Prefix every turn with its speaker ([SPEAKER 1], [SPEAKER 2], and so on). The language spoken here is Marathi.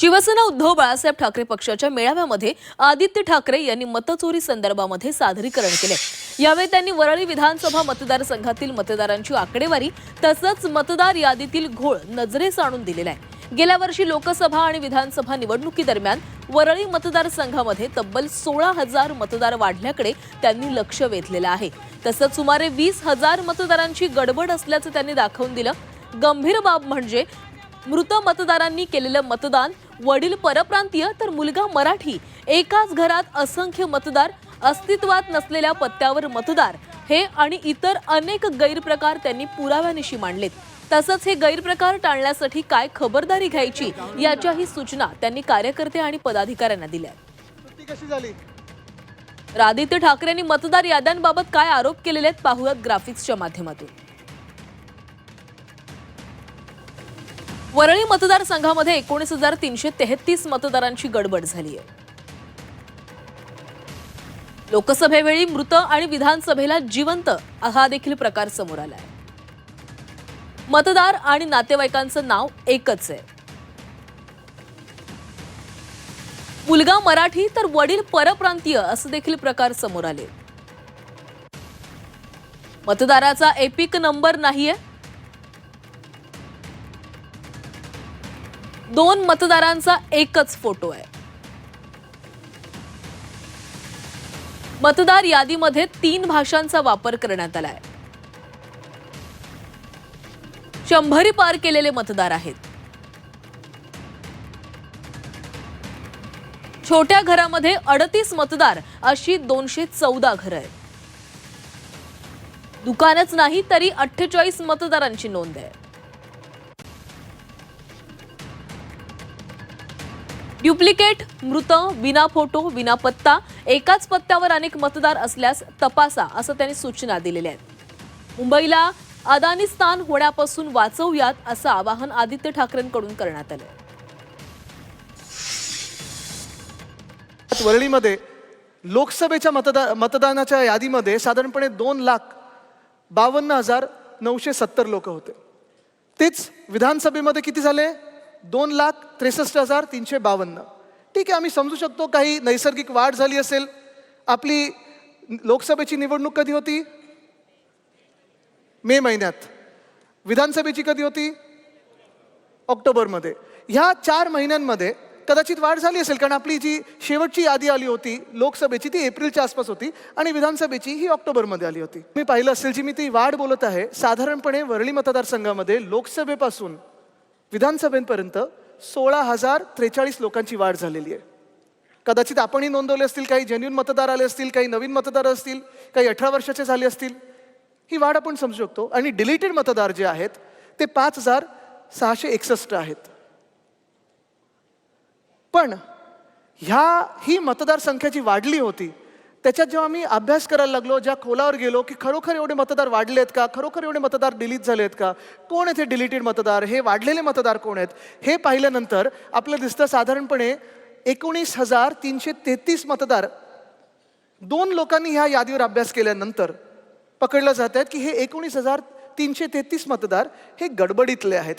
[SPEAKER 1] शिवसेना उद्धव बाळासाहेब ठाकरे पक्षाच्या मेळाव्यामध्ये आदित्य ठाकरे यांनी मतचोरी संदर्भामध्ये सादरीकरण केले. यावेळी त्यांनी वरळी विधानसभा मतदारसंघातील मतदारांची आकडेवारी तसंच मतदार यादीतील घोळ नजरेस आणून दिलेला आहे. गेल्या वर्षी लोकसभा आणि विधानसभा निवडणुकीदरम्यान वरळी मतदारसंघामध्ये तब्बल सोळा हजार मतदार वाढल्याकडे त्यांनी लक्ष वेधलेलं आहे. तसंच सुमारे वीस हजार मतदारांची गडबड असल्याचं त्यांनी दाखवून दिलं. गंभीर बाब म्हणजे मृत मतदारांनी केलेलं मतदान वडील परप्रांतीय तर मुलगा मराठी. एकाच घरात असंख्य मतदार अस्तित्वात नसलेल्या पत्त्यावर मतदार. हे आणि इतर अनेक गैरप्रकार त्यांनी पुराव्यानिशी मांडलेत. तसंच हे गैरप्रकार टाळण्यासाठी काय खबरदारी घ्यायची याच्याही सूचना त्यांनी कार्यकर्ते आणि पदाधिकाऱ्यांना दिल्या. आदित्य ठाकरेंनी मतदार याद्यांबाबत काय आरोप केलेले आहेत पाहूयात ग्राफिक्सच्या माध्यमातून. वरळी मतदारसंघामध्ये एकोणीस हजार तीनशे तेहतीस मतदारांची गडबड झाली आहे. लोकसभेवेळी मृत आणि विधानसभेला जिवंत हा देखील प्रकार समोर आलाय. मतदार आणि नातेवाईकांचं नाव एकच आहे. मुलगा मराठी तर वडील परप्रांतीय असं देखील प्रकार समोर आले. मतदाराचा एपिक नंबर नाहीये. दोन मतदारांचा एकच फोटो आहे. मतदार यादीमध्ये तीन भाषांचा वापर करण्यात आलाय. शंभरी पार केलेले मतदार आहेत. छोट्या घरामध्ये अडतीस मतदार अशी दोनशे चौदा घरं आहेत. दुकानच नाही तरी अठ्ठेचाळीस मतदारांची नोंद आहे. ड्युप्लिकेट मृत विना फोटो विना पत्ता एकाच पत्त्यावर अनेक मतदार असल्यास तपासा असं त्यांनी सूचना दिलेल्या आहेत. मुंबईला अदानिस्तान होण्यापासून वाचवूयात असं आवाहन आदित्य ठाकरेंकडून करण्यात आलं
[SPEAKER 2] वरळीमध्ये लोकसभेच्या मतदा मतदानाच्या यादीमध्ये साधारणपणे दोन लाख बावन्न हजार नऊशे सत्तर लोक होते. तेच विधानसभेमध्ये किती झाले? दोन लाख त्रेसष्ट हजार तीनशे बावन्न. ठीक आहे आम्ही समजू शकतो काही नैसर्गिक वाढ झाली असेल. आपली लोकसभेची निवडणूक कधी होती? मे महिन्यात. विधानसभेची कधी होती? ऑक्टोबरमध्ये. ह्या चार महिन्यांमध्ये कदाचित वाढ झाली असेल कारण आपली जी शेवटची यादी आली होती लोकसभेची ती एप्रिलच्या आसपास होती आणि विधानसभेची ही ऑक्टोबरमध्ये आली होती. मी पाहिलं असेल जी मी ती वाढ बोलत आहे साधारणपणे वरळी मतदारसंघामध्ये लोकसभेपासून विधानसभेपर्यंत सोळा हजार त्रेचाळीस लोकांची वाढ झालेली आहे. कदाचित आपणही नोंदवले असतील काही जेन्युन मतदार आले असतील काही नवीन मतदार असतील काही अठरा वर्षाचे झाले असतील ही वाढ आपण समजू शकतो. आणि डिलीटेड मतदार जे आहेत ते पाच हजार सहाशे एकसष्ट आहेत. पण ह्या ही मतदारसंख्या जी वाढली होती त्याच्यात जेव्हा मी अभ्यास करायला लागलो ज्या खोलावर गेलो की खरोखर एवढे मतदार वाढले आहेत का? खरोखर एवढे मतदार डिलीट झाले आहेत का? कोण आहेत हे डिलीटेड मतदार? हे वाढलेले मतदार कोण आहेत? हे पाहिल्यानंतर आपलं दिसतं साधारणपणे एकोणीस हजार तीनशे तेहतीस मतदार दोन लोकांनी ह्या यादीवर अभ्यास केल्यानंतर पकडलं जात आहेत की हे एकोणीस हजार तीनशे तेहतीस मतदार हे गडबडीतले आहेत.